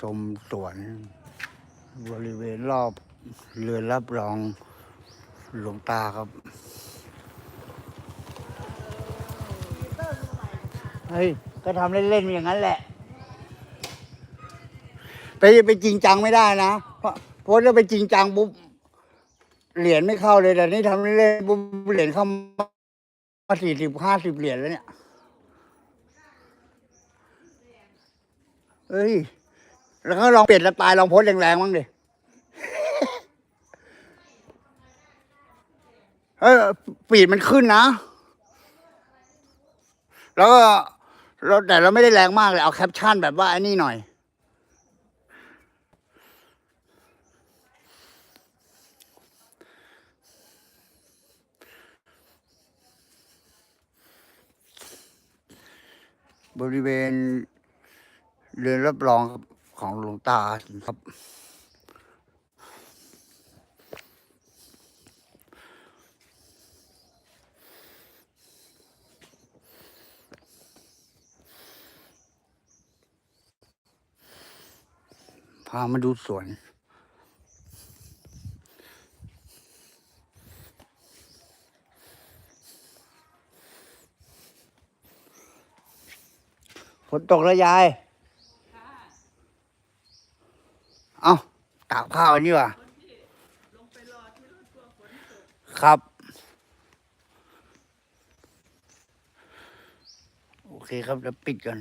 ชมสวน บริเวณรอบเรือนรับรองหลวงตาครับเฮ้ยก็ทำเล่นๆอย่างนั้นแหละ ไปไปจริงจังไม่ได้นะ เพราะเพราะถ้าไปจริงจังปุ๊บเหรียญไม่เข้าเลยแต่นี่ทำเล่นๆปุ๊บเหรียญเข้ามาสี่สิบห้าสิบเหรียญแล้วเนี่ยเฮ้ย แล้วก็ลองเปลี่ยนสไตล์ลองโพสแรงๆบ้างดิเออปีดมันขึ้นนะ แล้วก็เราแต่เราไม่ได้แรงมากเลยเอาแคปชั่นแบบว่าไอ้นี่หน่อย บริเวณเรือนรับรองครับ ของหลวงตาครับ พามาดูสวนฝนตกแล้วยาย เอาตากข้าวอันนี้ว่ะครับ โอเคครับแล้วปิดกัน